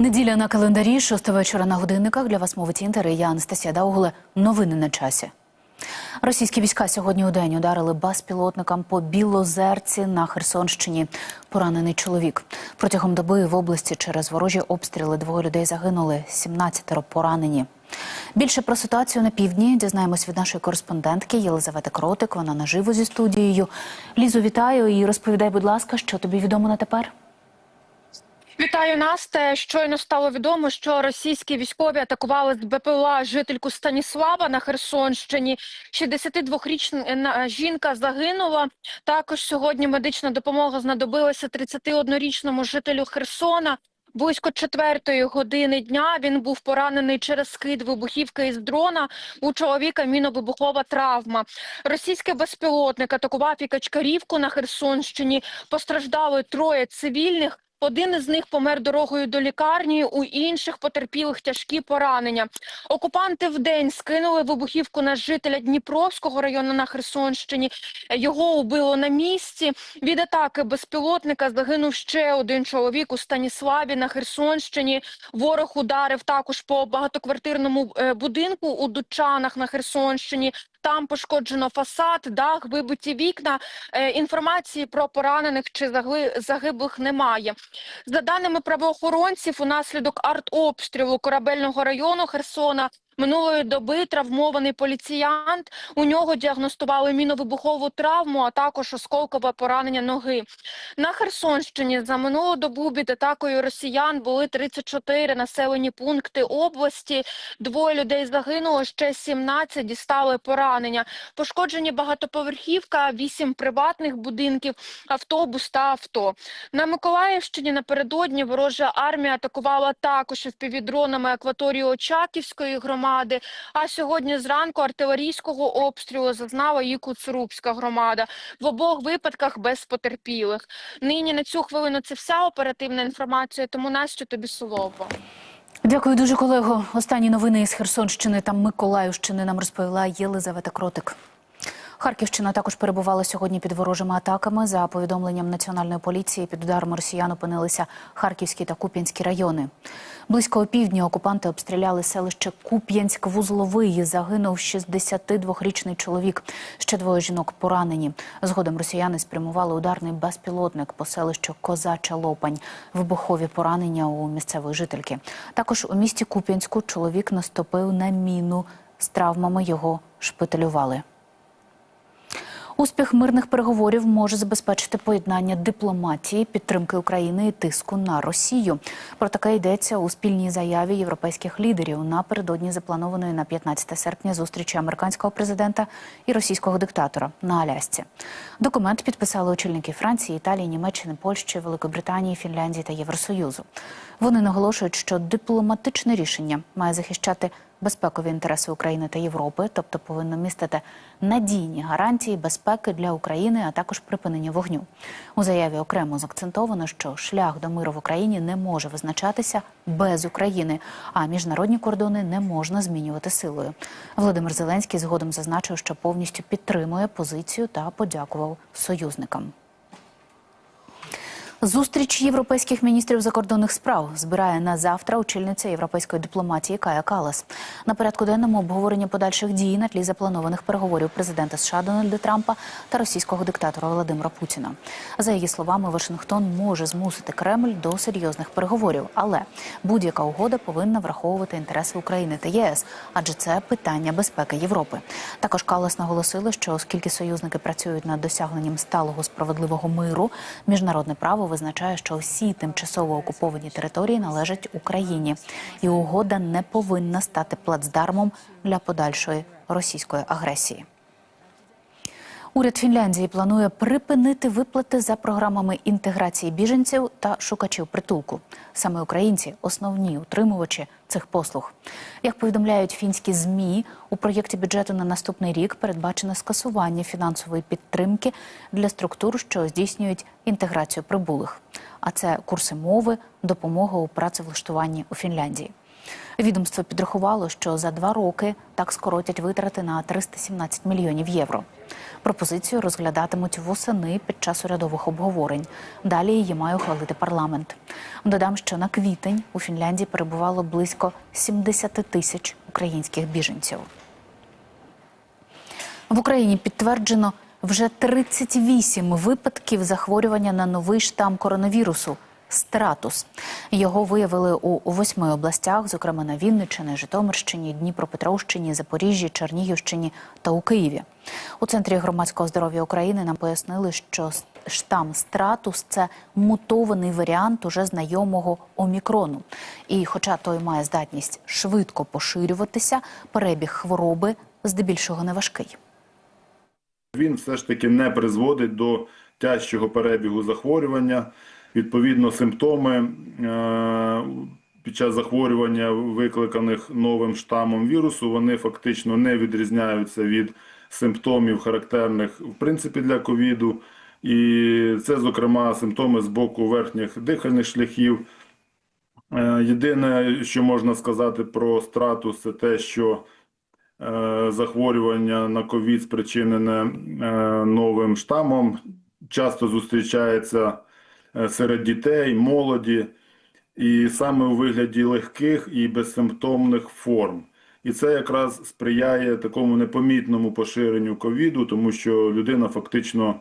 Неділя на календарі, шоста вечора на годинниках. Для вас мовить інтер. і Я Анастасія Даугле. Новини на часі. Російські війська сьогодні у день ударили безпілотникам по Білозерці на Херсонщині. Поранений чоловік. Протягом доби в області через ворожі обстріли двоє людей загинули, 17 поранені. Більше про ситуацію на півдні дізнаємось від нашої кореспондентки Єлизавети Кротик. Вона наживо зі студією. Лізу, вітаю і розповідай, будь ласка, що тобі відомо на тепер. Вітаю Насте. Щойно стало відомо, що російські військові атакували з БПЛА жительку Станіслава на Херсонщині. 62-річна жінка загинула. Також сьогодні медична допомога знадобилася 31-річному жителю Херсона. Близько четвертої години дня він був поранений через скид вибухівки із дрона. У чоловіка міновибухова травма. Російський безпілотник атакував і Качкарівку на Херсонщині. Постраждали троє цивільних. Один із них помер дорогою до лікарні, у інших потерпілих тяжкі поранення. Окупанти вдень скинули вибухівку на жителя Дніпровського району на Херсонщині. Його убило на місці. Від атаки безпілотника загинув ще один чоловік у Станіславі на Херсонщині. Ворог ударив також по багатоквартирному е, будинку у Дучанах на Херсонщині. Там пошкоджено фасад, дах, вибиті вікна. Е, Інформації про поранених чи загиблих немає. За даними правоохоронців, унаслідок артобстрілу корабельного району Херсона минулої доби травмований поліціянт. У нього діагностували міновибухову травму, а також осколкове поранення ноги. На Херсонщині за минулу добу під атакою росіян були 34 населені пункти області. Двоє людей загинуло, ще 17 дістали поранення. Пошкоджені багатоповерхівка, 8 приватних будинків, автобус та авто. На Миколаївщині напередодні ворожа армія атакувала також впівдронами акваторію Очаківської громади. А сьогодні зранку артилерійського обстрілу зазнала і Куцерубська громада. В обох випадках без потерпілих. Нині на цю хвилину це вся оперативна інформація. Тому Настю, тобі слово. Дякую дуже, колего. Останні новини із Херсонщини та Миколаївщини нам розповіла Єлизавета Кротик. Харківщина також перебувала сьогодні під ворожими атаками. За повідомленням національної поліції, під ударом росіян опинилися Харківські та Куп'янські райони. Близько опівдні окупанти обстріляли селище Куп'янськ-Вузловий. Загинув 62-річний чоловік. Ще двоє жінок поранені. Згодом росіяни спрямували ударний безпілотник по селищу Козача Лопань. Вибухові поранення у місцевої жительки. Також у місті Куп'янську чоловік наступив на міну. З травмами його шпиталювали. Успіх мирних переговорів може забезпечити поєднання дипломатії, підтримки України і тиску на Росію. Про таке йдеться у спільній заяві європейських лідерів напередодні запланованої на 15 серпня зустрічі американського президента і російського диктатора на Алясці. Документ підписали очільники Франції, Італії, Німеччини, Польщі, Великобританії, Фінляндії та Євросоюзу. Вони наголошують, що дипломатичне рішення має захищати безпекові інтереси України та Європи, тобто повинно містити надійні гарантії безпеки для України, а також припинення вогню. У заяві окремо заакцентовано, що шлях до миру в Україні не може визначатися без України, а міжнародні кордони не можна змінювати силою. Володимир Зеленський згодом зазначив, що повністю підтримує позицію та подякував союзникам. Зустріч європейських міністрів закордонних справ збирає на завтра очільниця європейської дипломатії Кая Калас. На порядку денному обговорення подальших дій на тлі запланованих переговорів президента США Дональда Трампа та російського диктатора Володимира Путіна. За її словами, Вашингтон може змусити Кремль до серйозних переговорів, але будь-яка угода повинна враховувати інтереси України та ЄС, адже це питання безпеки Європи. Також Калас наголосила, що оскільки союзники працюють над досягненням сталого справедливого миру, міжнародне право визначає, що всі тимчасово окуповані території належать Україні, і угода не повинна стати плацдармом для подальшої російської агресії. Уряд Фінляндії планує припинити виплати за програмами інтеграції біженців та шукачів притулку. Саме українці основні утримувачі цих послуг. Як повідомляють фінські змі, у проєкті бюджету на наступний рік передбачено скасування фінансової підтримки для структур, що здійснюють інтеграцію прибулих. А це курси мови, допомога у працевлаштуванні у Фінляндії. Відомство підрахувало, що за два роки так скоротять витрати на 317 мільйонів євро. Пропозицію розглядатимуть восени під час урядових обговорень. Далі її має ухвалити парламент. Додам, що на квітень у Фінляндії перебувало близько 70 тисяч українських біженців. В Україні підтверджено вже 38 випадків захворювання на новий штам коронавірусу стратус. Його виявили у восьми областях, зокрема на Вінниччині, Житомирщині, Дніпропетровщині, Запоріжжі, Чернігівщині та у Києві. У центрі громадського здоров'я України нам пояснили, що штам стратус це мутований варіант уже знайомого омікрону. І, хоча той має здатність швидко поширюватися, перебіг хвороби здебільшого не важкий. Він все ж таки не призводить до тяжчого перебігу захворювання. Відповідно, симптоми е, під час захворювання, викликаних новим штамом вірусу, вони фактично не відрізняються від симптомів, характерних в принципі для ковіду. І це, зокрема, симптоми з боку верхніх дихальних шляхів. Е, Єдине, що можна сказати про стратус, це те, що е, захворювання на ковід спричинене новим штамом, часто зустрічається серед дітей, молоді, і саме у вигляді легких і безсимптомних форм. І це якраз сприяє такому непомітному поширенню ковіду, тому що людина фактично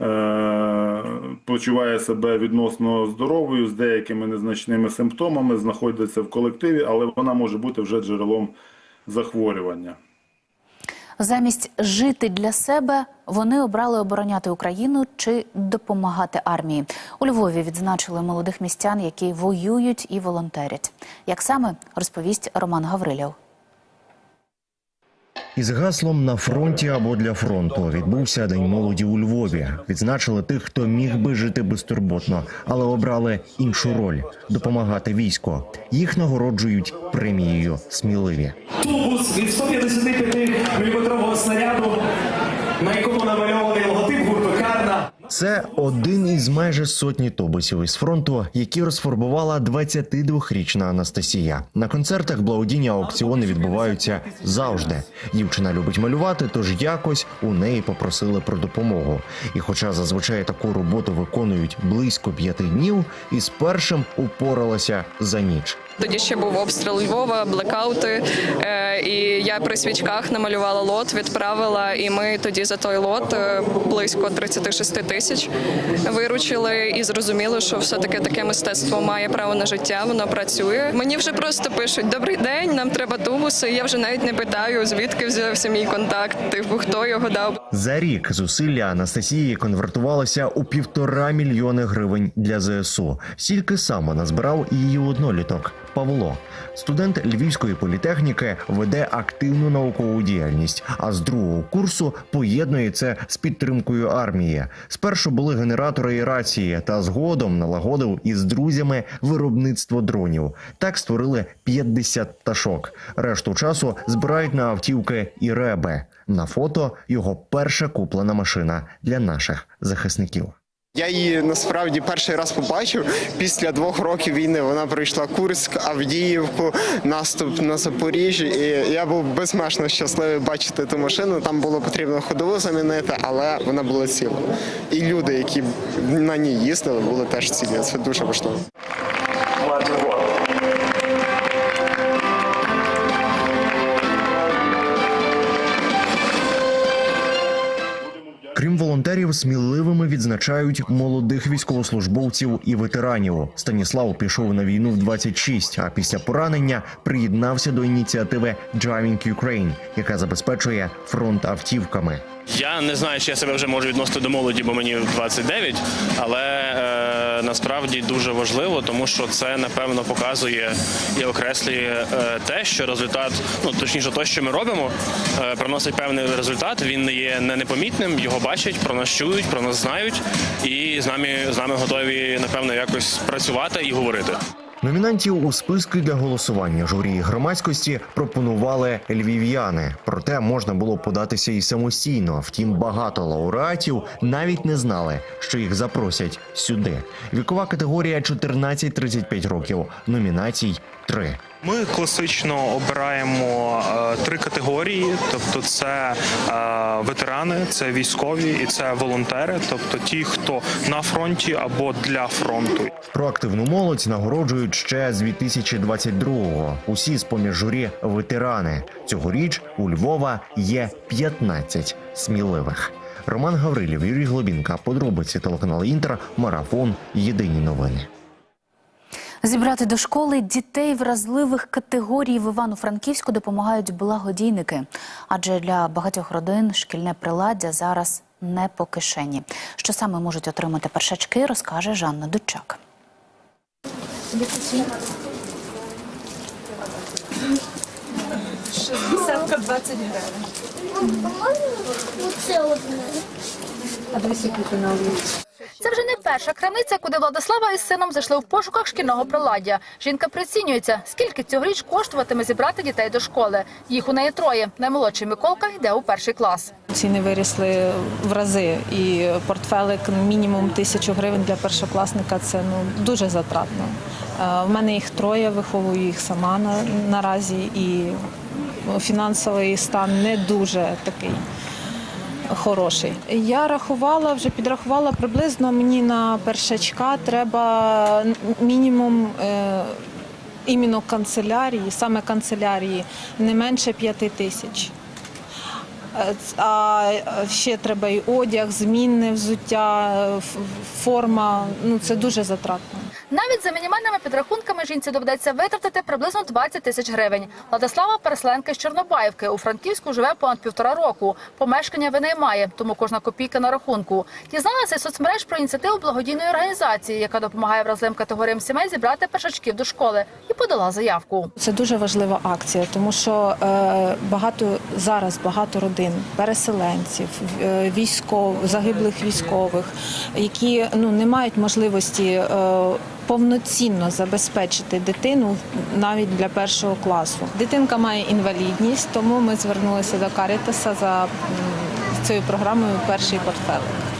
е, почуває себе відносно здоровою з деякими незначними симптомами, знаходиться в колективі, але вона може бути вже джерелом захворювання. Замість жити для себе вони обрали обороняти Україну чи допомагати армії. У Львові відзначили молодих містян, які воюють і волонтерять. Як саме розповість Роман Гавриляв. Із гаслом на фронті або для фронту відбувся день молоді у Львові. Відзначили тих, хто міг би жити безтурботно, але обрали іншу роль допомагати війську. Їх нагороджують премією сміливі. тубус від 155 мм снаряду, на якому Карна. Це один із майже сотні тубусів із фронту, які розфарбувала 22-річна Анастасія. На концертах благодійні аукціони відбуваються завжди. Дівчина любить малювати, тож якось у неї попросили про допомогу. І, хоча зазвичай таку роботу виконують близько п'яти днів, із першим упоралася за ніч. Тоді ще був обстріл Львова, блекаути. Е, і я при свічках намалювала лот, відправила. І ми тоді за той лот е, близько 36 тисяч виручили і зрозуміли, що все таки таке мистецтво має право на життя. Воно працює. Мені вже просто пишуть: Добрий день, нам треба тубуси. Я вже навіть не питаю, звідки взявся мій контакт. Типу, хто його дав. За рік зусилля Анастасії конвертувалися у півтора мільйони гривень для ЗСУ. Стільки саме назбирав її одноліток Павло. Студент Львівської політехніки веде активну наукову діяльність, а з другого курсу поєднує це з підтримкою армії. Спершу були генератори і рації, та згодом налагодив із друзями виробництво дронів. Так створили 50 пташок. Решту часу збирають на автівки і реби. На фото його перша куплена машина для наших захисників. Я її насправді перший раз побачив після двох років війни. Вона пройшла Курськ, Авдіївку, наступ на Запоріжжя. І я був безмежно щасливий бачити ту машину. Там було потрібно ходову замінити, але вона була ціла. І люди, які на ній їздили, були теж цілі. Це дуже важливо. Крім волонтерів, сміливими відзначають молодих військовослужбовців і ветеранів. Станіслав пішов на війну в 26, а після поранення приєднався до ініціативи Driving Ukraine, яка забезпечує фронт автівками. Я не знаю, чи я себе вже можу відносити до молоді, бо мені 29, але е, насправді дуже важливо, тому що це напевно показує і окреслює е, те, що результат, ну точніше, те, що ми робимо, е, приносить певний результат. Він є не непомітним, його бачать, про нас чують, про нас знають, і з нами з нами готові напевно якось працювати і говорити. Номінантів у списки для голосування журі громадськості пропонували львів'яни. Проте можна було податися і самостійно. Втім, багато лауреатів навіть не знали, що їх запросять сюди. Вікова категорія 14-35 років. Номінацій три. Ми класично обираємо е, три категорії: тобто, це е, ветерани, це військові і це волонтери, тобто ті, хто на фронті або для фронту. Проактивну молодь нагороджують ще з 2022-го. Усі з поміж журі ветерани. Цьогоріч у Львова є 15 сміливих. Роман Гаврилів, Юрій Глобінка, подробиці телеканал Інтер, марафон. Єдині новини. Зібрати до школи дітей вразливих категорій в Івано-Франківську допомагають благодійники. Адже для багатьох родин шкільне приладдя зараз не по кишені. Що саме можуть отримати першачки, розкаже Жанна Дудчак. Оце одне. Це вже не перша крамниця, куди Владислава із сином зайшли в пошуках шкільного приладдя. Жінка прицінюється, скільки цьогоріч коштуватиме зібрати дітей до школи. Їх у неї троє. Наймолодший Миколка йде у перший клас. Ціни вирісли в рази, і портфелик мінімум тисячу гривень для першокласника це ну дуже затратно. Е, В мене їх троє, виховую їх сама на, наразі, і фінансовий стан не дуже такий. Хороший. Я рахувала, вже підрахувала приблизно мені на першачка треба мінімум е, іменно канцелярії, саме канцелярії, не менше п'яти тисяч. Е, А е, ще треба і одяг, змінне взуття, форма. Ну це дуже затратно. Навіть за мінімальними підрахунками жінці доведеться витратити приблизно 20 тисяч гривень. Владислава переселенка з Чорнобаївки. У Франківську живе понад півтора року. Помешкання винаймає, тому кожна копійка на рахунку. Дізналася із соцмереж про ініціативу благодійної організації, яка допомагає вразливим категоріям сімей зібрати першачків до школи, і подала заявку. Це дуже важлива акція, тому що е, багато зараз багато родин, переселенців, е, військов, загиблих військових, які ну не мають можливості. Повноцінно забезпечити дитину навіть для першого класу. Дитинка має інвалідність, тому ми звернулися до Карітаса за цією програмою Перший портфелик.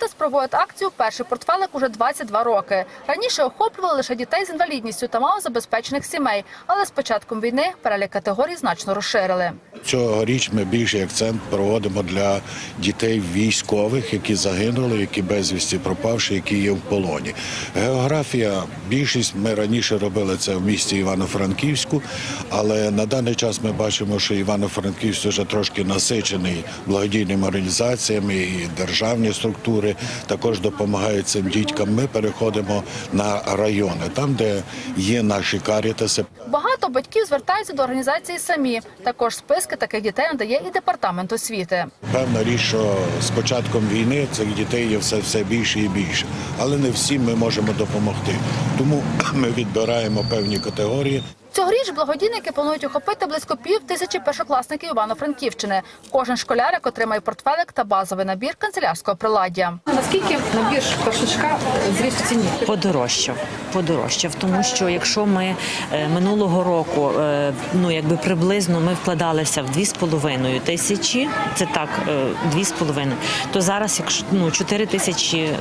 Карітас проводить акцію Перший портфелик уже 22 роки. Раніше охоплювали лише дітей з інвалідністю та малозабезпечених сімей, але з початком війни перелік категорій значно розширили. Цьогоріч ми більший акцент проводимо для дітей військових, які загинули, які безвісті пропавши, які є в полоні. Географія, більшість ми раніше робили це в місті Івано-Франківську, але на даний час ми бачимо, що Івано-Франківськ вже трошки насичений благодійними організаціями і державні структури також допомагають цим дітям. Ми переходимо на райони, там, де є наші карітаси. Багато батьків звертаються до організації самі. Також списки таких дітей надає і департамент освіти. Певна річ, що з початком війни цих дітей є все, все більше і більше, але не всім ми можемо допомогти. Тому ми відбираємо певні категорії. Цьогоріч благодійники планують охопити близько пів тисячі першокласників Івано-Франківщини. Кожен школярик отримає портфелик та базовий набір канцелярського приладдя. Наскільки набір першачка зріс в ціні? Подорожчав, подорожчав, тому що якщо ми е, минулого року, е, ну якби приблизно ми вкладалися в 2,5 тисячі, це так, е, 2,5, то зараз, якщо ну 4 тисячі, е,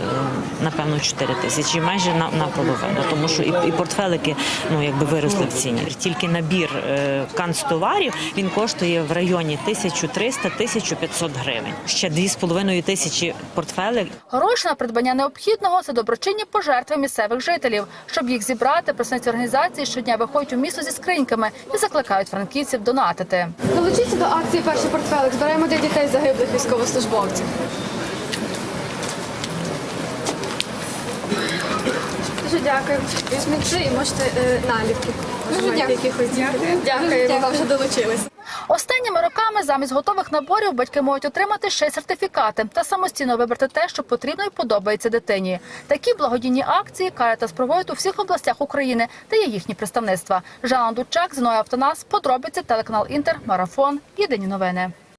напевно, 4 тисячі, майже на, наполовину, тому що і, і портфелики ну якби виросли в ціні. Тільки набір е, канцтоварів він коштує в районі 1300-1500 гривень. Ще 2,5 тисячі портфелик Гроші на придбання необхідного це доброчинні пожертви місцевих жителів. Щоб їх зібрати, представниці організації щодня виходять у місто зі скриньками і закликають франківців донатити. Долучіться до акції Перший портфелик. Збираємо для дітей загиблих військовослужбовців. Дуже дякую. Візьміть і можете е, наліпки. Дякую. Якихось дякую. Дякую, вам долучилися. Останніми роками замість готових наборів батьки можуть отримати ще й сертифікати та самостійно вибрати те, що потрібно і подобається дитині. Такі благодійні акції Карітас проводить у всіх областях України, де є їхні представництва. Жанна Дучак, Зіноя Автонас, подробиці, телеканал Інтер, Марафон. Єдині новини.